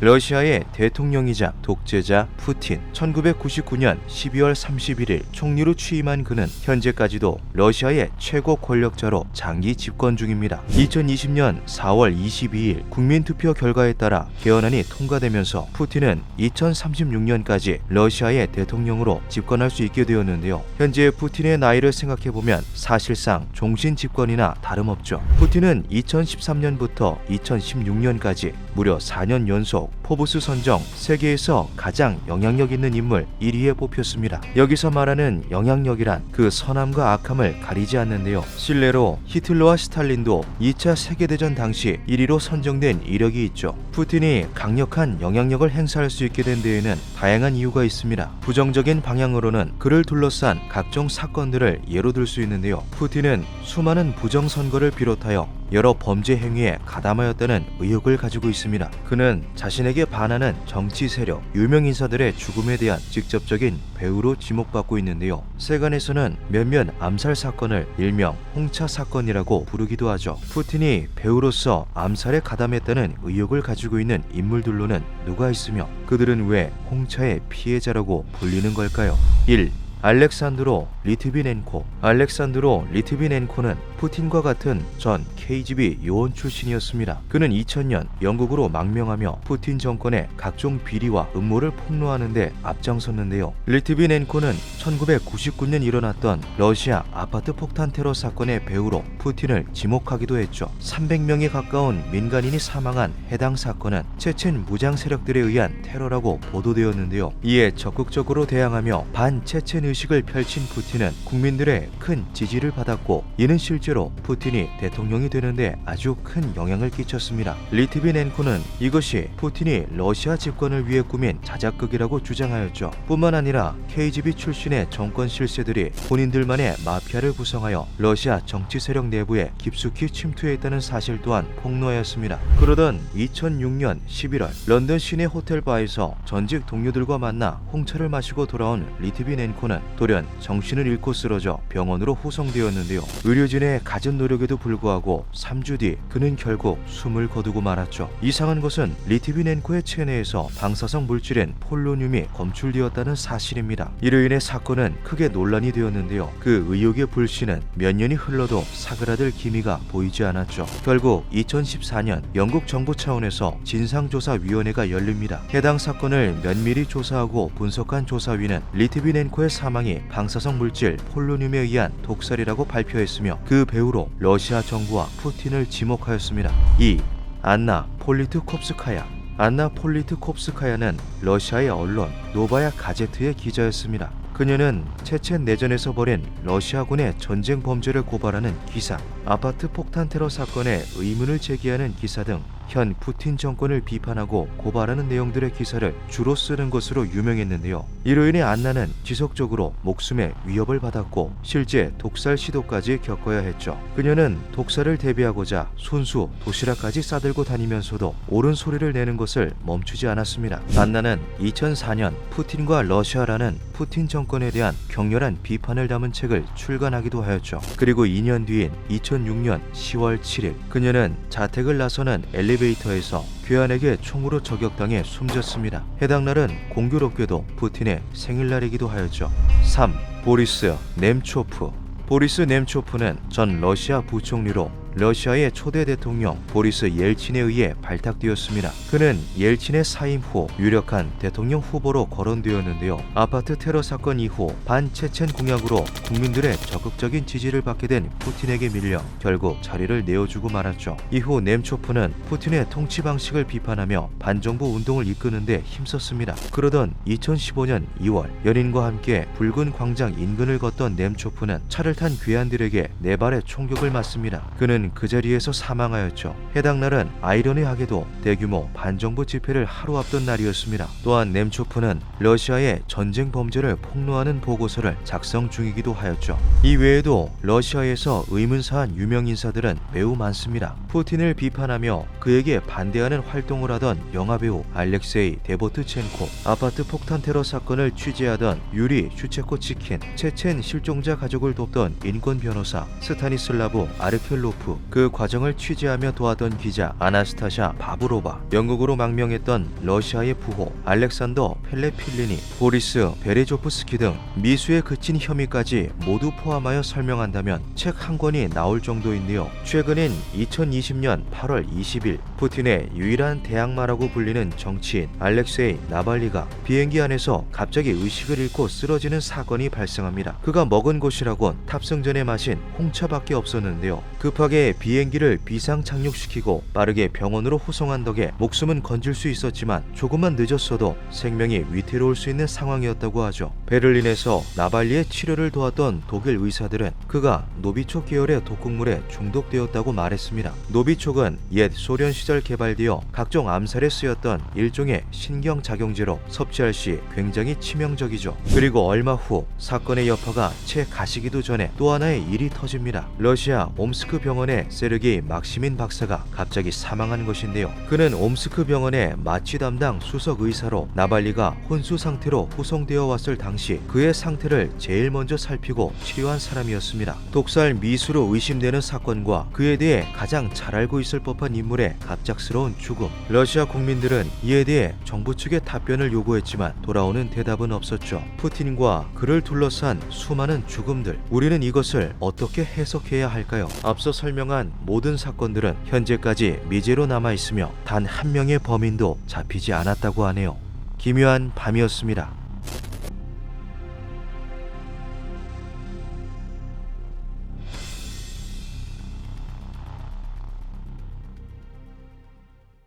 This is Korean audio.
러시아의 대통령이자 독재자 푸틴 1999년 12월 31일 총리로 취임한 그는 현재까지도 러시아의 최고 권력자로 장기 집권 중입니다. 2020년 4월 22일 국민투표 결과에 따라 개헌안이 통과되면서 푸틴은 2036년까지 러시아의 대통령으로 집권할 수 있게 되었는데요. 현재 푸틴의 나이를 생각해보면 사실상 종신 집권이나 다름없죠. 푸틴은 2013년부터 2016년까지 무려 4년 연속 포브스 선정 세계에서 가장 영향력 있는 인물 1위에 뽑혔습니다. 여기서 말하는 영향력이란 그 선함과 악함을 가리지 않는데요. 실례로 히틀러와 스탈린도 2차 세계대전 당시 1위로 선정된 이력이 있죠. 푸틴이 강력한 영향력을 행사할 수 있게 된 데에는 다양한 이유가 있습니다. 부정적인 방향으로는 그를 둘러싼 각종 사건들을 예로 들 수 있는데요. 푸틴은 수많은 부정선거를 비롯하여 여러 범죄 행위에 가담하였다는 의혹을 가지고 있습니다. 그는 자신에게 반하는 정치 세력, 유명 인사들의 죽음에 대한 직접적인 배우로 지목받고 있는데요. 세간에서는 몇몇 암살 사건을 일명 홍차 사건이라고 부르기도 하죠. 푸틴이 배우로서 암살에 가담했다는 의혹을 가지고 있는 인물들로는 누가 있으며 그들은 왜 홍차의 피해자라고 불리는 걸까요? 1. 알렉산드로 리트비넨코 알렉산드로 리트비넨코는 푸틴과 같은 전 KGB 요원 출신이었습니다. 그는 2000년 영국으로 망명하며 푸틴 정권의 각종 비리와 음모를 폭로하는데 앞장섰는데요. 리트비넨코는 1999년 일어났던 러시아 아파트 폭탄 테러 사건의 배우로 푸틴을 지목하기도 했죠. 300명에 가까운 민간인이 사망한 해당 사건은 체첸 무장 세력들에 의한 테러라고 보도되었는데요. 이에 적극적으로 대항하며 반체첸 의식을 펼친 푸틴 은 국민들의 큰 지지를 받았고 이는 실제로 푸틴이 대통령이 되는데 아주 큰 영향을 끼쳤습니다. 리트비넨코는 이것이 푸틴이 러시아 집권을 위해 꾸민 자작극이라고 주장하였죠. 뿐만 아니라 KGB 출신의 정권 실세들이 본인들만의 마피아를 구성하여 러시아 정치 세력 내부에 깊숙이 침투했다는 사실 또한 폭로하였습니다. 그러던 2006년 11월 런던 시내 호텔 바에서 전직 동료들과 만나 홍차를 마시고 돌아온 리트비넨코는 돌연 정신 을 잃고 쓰러져 병원으로 후송되었는데요. 의료진의 갖은 노력에도 불구하고 3주 뒤 그는 결국 숨을 거두고 말았죠. 이상한 것은 리트비넨코의 체내에서 방사성 물질인 폴로늄이 검출되었다는 사실입니다. 이로 인해 사건은 크게 논란이 되었는데요. 그 의혹의 불씨는 몇 년이 흘러도 사그라들 기미가 보이지 않았죠. 결국 2014년 영국 정부 차원에서 진상조사위원회가 열립니다. 해당 사건을 면밀히 조사하고 분석한 조사위는 리트비넨코의 사망이 방사성 물질 폴로늄에 의한 독살이라고 발표했으며 그 배우로 러시아 정부와 푸틴을 지목하였습니다. 2. 안나 폴리트콥스카야 안나 폴리트콥스카야는 러시아의 언론 노바야 가제트의 기자였습니다. 그녀는 체첸 내전에서 벌인 러시아군의 전쟁 범죄를 고발하는 기사, 아파트 폭탄 테러 사건에 의문을 제기하는 기사 등 현 푸틴 정권을 비판하고 고발하는 내용들의 기사를 주로 쓰는 것으로 유명했는데요. 이로 인해 안나는 지속적으로 목숨에 위협을 받았고 실제 독살 시도까지 겪어야 했죠. 그녀는 독살을 대비하고자 손수 도시락까지 싸들고 다니면서도 옳은 소리를 내는 것을 멈추지 않았습니다. 안나는 2004년 푸틴과 러시아라는 푸틴 정권에 대한 격렬한 비판을 담은 책을 출간하기도 하였죠. 그리고 2년 뒤인 2006년 10월 7일 그녀는 자택을 나서는 엘리베이터에서 괴한에게 총으로 저격당해 숨졌습니다. 해당 날은 공교롭게도 푸틴의 생일날이기도 하였죠. 3. 보리스 넴초프 보리스 넴초프는 전 러시아 부총리로 러시아의 초대 대통령 보리스 옐친에 의해 발탁되었습니다. 그는 옐친의 사임 후 유력한 대통령 후보로 거론되었는데요. 아파트 테러 사건 이후 반체첸 공약으로 국민들의 적극적인 지지를 받게 된 푸틴에게 밀려 결국 자리를 내어주고 말았죠. 이후 넴초프는 푸틴의 통치 방식을 비판하며 반정부 운동을 이끄는데 힘썼습니다. 그러던 2015년 2월 연인과 함께 붉은 광장 인근을 걷던 넴초프는 차를 탄 괴한들에게 네 발의 총격을 맞습니다. 그는 그 자리에서 사망하였죠. 해당 날은 아이러니하게도 대규모 반정부 집회를 하루 앞둔 날이었습니다. 또한 넴초프는 러시아의 전쟁 범죄를 폭로하는 보고서를 작성 중이기도 하였죠. 이 외에도 러시아에서 의문사한 유명 인사들은 매우 많습니다. 푸틴을 비판하며 그에게 반대하는 활동을 하던 영화배우 알렉세이 데보트첸코, 아파트 폭탄 테러 사건을 취재하던 유리 슈체코치킨, 체첸 실종자 가족을 돕던 인권 변호사 스타니슬라브 아르켈로프 이후 그 과정을 취재하며 도왔던 기자 아나스타샤 바브로바, 영국으로 망명했던 러시아의 부호 알렉산더 펠레필리니, 보리스 베레조프스키 등 미수에 그친 혐의까지 모두 포함하여 설명한다면 책 한 권이 나올 정도인데요. 최근인 2020년 8월 20일 푸틴의 유일한 대항마라고 불리는 정치인 알렉세이 나발리가 비행기 안에서 갑자기 의식을 잃고 쓰러지는 사건이 발생합니다. 그가 먹은 곳이라곤 탑승 전에 마신 홍차밖에 없었는데요. 급하게 비행기를 비상 착륙시키고 빠르게 병원으로 호송한 덕에 목숨은 건질 수 있었지만 조금만 늦었어도 생명이 위태로울 수 있는 상황이었다고 하죠. 베를린에서 나발리의 치료를 도왔던 독일 의사들은 그가 노비촉 계열의 독극물에 중독되었다고 말했습니다. 노비촉은 옛 소련 시절 개발되어 각종 암살에 쓰였던 일종의 신경작용제로 섭취할 시 굉장히 치명적이죠. 그리고 얼마 후 사건의 여파가 채 가시기도 전에 또 하나의 일이 터집니다. 러시아 옴스크 병원의 세르게이 막시민 박사가 갑자기 사망한 것인데요. 그는 옴스크 병원의 마취 담당 수석 의사로 나발리가 혼수 상태로 후송되어 왔을 당시 그의 상태를 제일 먼저 살피고 치료한 사람이었습니다. 독살 미수로 의심되는 사건과 그에 대해 가장 잘 알고 있을 법한 인물의 갑작스러운 죽음. 러시아 국민들은 이에 대해 정부 측의 답변을 요구했지만 돌아오는 대답은 없었죠. 푸틴과 그를 둘러싼 수많은 죽음들. 우리는 이것을 어떻게 해석해야 할까요? 앞서 설명한 모든 사건들은 현재까지 미제로 남아 있으며 단 한 명의 범인도 잡히지 않았다고 하네요. 기묘한 밤이었습니다.